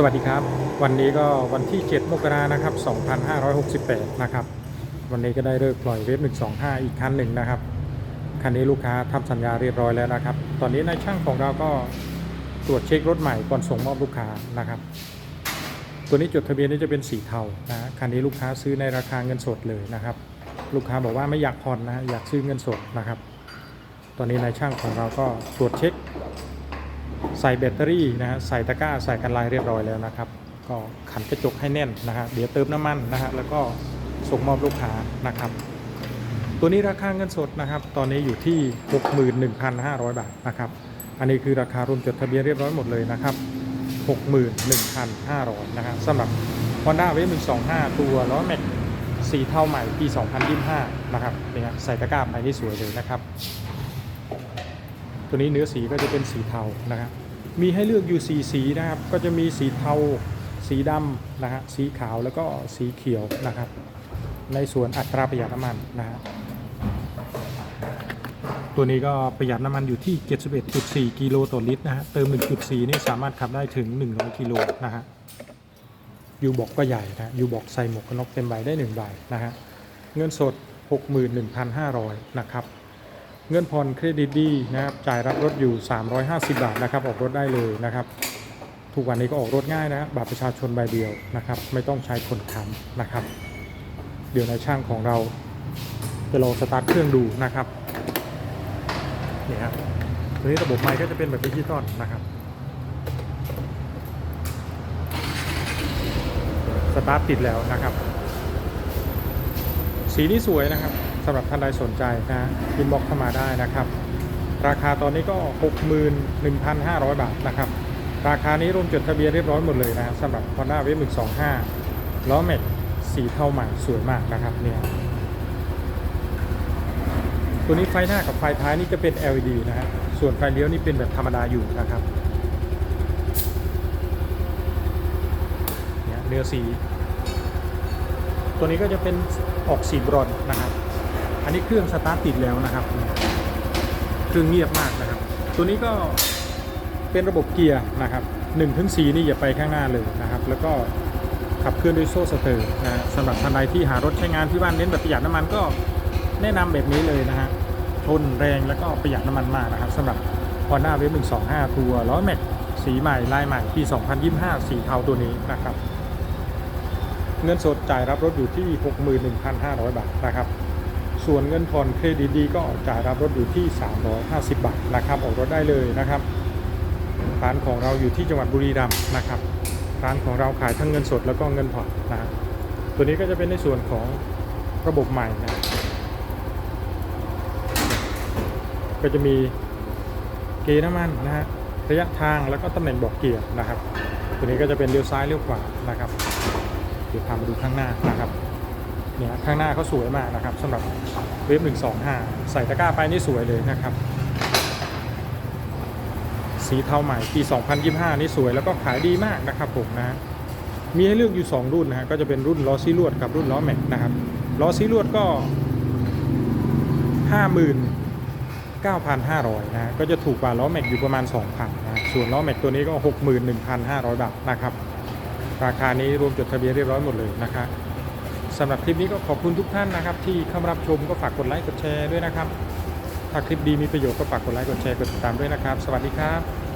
สวัสดีครับ วันนี้ก็วันที่ 7 มกรานะครับ 2568 นะครับ วันนี้ก็ได้เลิกปล่อยเวฟ125 อีกคันหนึ่งนะครับ คันนี้ลูกค้าทำสัญญาเรียบร้อยแล้วนะครับ ตอนนี้นายช่างของเราก็ตรวจเช็ครถใหม่ก่อนส่งมอบลูกค้านะครับ ตัวนี้จดทะเบียนนี่จะเป็นสีเทานะคันนี้ลูกค้าซื้อในราคาเงินสดเลยนะครับ ลูกค้าบอกว่าไม่อยากผ่อนนะอยากซื้อเงินสดนะครับ ตอนนี้นายช่างของเราก็ตรวจเช็ค ใส่แบตเตอรี่นะฮะใส่ตะกร้าใส่กันลายเรียบร้อยแล้วนะครับ ก็ขันกระจกให้แน่นนะฮะเดี๋ยวเติมน้ำมันนะฮะแล้วก็ส่งมอบลูกค้านะครับ ตัวนี้ราคาเงินสดนะครับ ตอนนี้อยู่ที่ 61,500 บาทนะครับอันนี้คือราคารวมจดทะเบียนเรียบร้อยหมดเลยนะครับ 61,500นะฮะสำหรับ Honda w a v 125 ตัวล้อแม็กสีเท่าใหม่ปี 2025 นะครับเป็นไงใส่ตะกร้าไปนี่สวยเลยนะครับ ตัวนี้เนื้อสีก็จะเป็นสีเทานะครับมีให้เลือกอยู่สีสีนะครับก็จะมีสีเทา สีดำนะฮะสีขาวแล้วก็สีเขียวนะครับ ในส่วนอัตราประหยัดน้ำมันนะฮะตัวนี้ก็ประหยัดน้ำมันอยู่ที่ 71.4 กิโลต่อลิตรนะฮะเติม 1.4 นี่สามารถขับได้ถึง 100 กิโลนะฮะยูบอกก็ใหญ่นะยูบอกใส่หมวกกันน็อกเต็มใบได้1ใบนะฮะเงินสด 61,500 นะครับ เงินผ่อนเครดิตดีนะครับ จ่ายรับรถอยู่ 350 บาทนะครับ ออกรถได้เลยนะครับ ทุกวันนี้ก็ออกรถง่ายนะบัตรประชาชนใบเดียวนะครับ ไม่ต้องใช้คนค้ำนะครับ เดี๋ยวนายช่างของเราจะลองสตาร์ทเครื่องดูนะครับนี่ครับตัวนี้ระบบไมค์ก็จะเป็นแบบดิจิตอลนะครับ สตาร์ทติดแล้วนะครับ สีนี้สวยนะครับ สำหรับท่านใดสนใจนะอินบ็อกเข้ามาได้นะครับ ราคาตอนนี้ก็ 61,500 บาทนะครับ ราคานี้รวมจดทะเบียนเรียบร้อยหมดเลยนะสำหรับ Honda w a v 125ล้อแม็กสีเทาใหม่สวยมากนะครับเนี่ยตัวนี้ไฟหน้ากับไฟท้ายนี่จะเป็น LED นะฮะส่วนไฟเลี้ยวนี่เป็นแบบธรรมดาอยู่นะครับเนื้อสี ตัวนี้ก็จะเป็นออกสีบรอนนะครับ อันนี้เครื่องสตาร์ทติดแล้วนะครับ เครื่องเงียบมากนะครับ ตัวนี้ก็เป็นระบบเกียร์นะครับ1ถึง4นี่อย่าไปข้างหน้าเลยนะครับ แล้วก็ขับเคลื่อนด้วยโซ่สเตอร์นะฮะสำหรับท่านใดที่หารถใช้งานที่บ้านเน้นแบบประหยัดน้ำมันก็แนะนำแบบนี้เลยนะฮะทนแรงแล้วก็ประหยัดน้ำมันมากนะครับสำหรับ Honda w a v 125 ตัวล้อแม็กสีใหม่ลายใหม่ปี 2025 สีเทาตัวนี้นะครับ เงินสดจ่ายรับรถอยู่ที่ 61,500 บาทนะครับ ส่วนเงินผ่อนเครดิตดีก็จ่ายรับรถอยู่ที่ 350 บาทนะครับออกรถได้เลยนะครับร้านของเราอยู่ที่จังหวัดบุรีรัมย์นะครับร้านของเราขายทั้งเงินสดแล้วก็เงินผ่อนนะฮะตัวนี้ก็จะเป็นในส่วนของระบบใหม่นะก็จะมีเกียร์น้ำมันนะฮะระยะทางแล้วก็ตำแหน่งบอกเกียร์นะครับ ตัวนี้ก็จะเป็นเลี้ยวซ้ายเลี้ยวขวานะครับเดี๋ยวพามาดูข้างหน้านะครับ เนี่ยข้างหน้าเขาสวยมากนะครับสำหรับเวฟ125 ใส่ตะกร้าไปนี่สวยเลยนะครับ สีเทาใหม่ปี 2025 นี่สวยแล้วก็ขายดีมากนะครับผมนะ มีให้เลือกอยู่ 2 รุ่นนะฮะก็จะเป็นรุ่นล้อซีลวดกับรุ่นล้อแม็กนะครับล้อซีลวดก็59,500นะฮะก็จะถูกกว่าล้อแม็กอยู่ประมาณ 2,000 นะ ส่วนล้อแม็กตัวนี้ก็ 61,500 บาทนะครับ ราคานี้รวมจดทะเบียนเรียบร้อยหมดเลยนะครับ สำหรับคลิปนี้ก็ขอบคุณทุกท่านนะครับ ที่เข้ามารับชมก็ฝากกดไลค์กดแชร์ด้วยนะครับ ถ้าคลิปดีมีประโยชน์ก็ฝากกดไลค์กดแชร์กดติดตามด้วยนะครับ สวัสดีครับ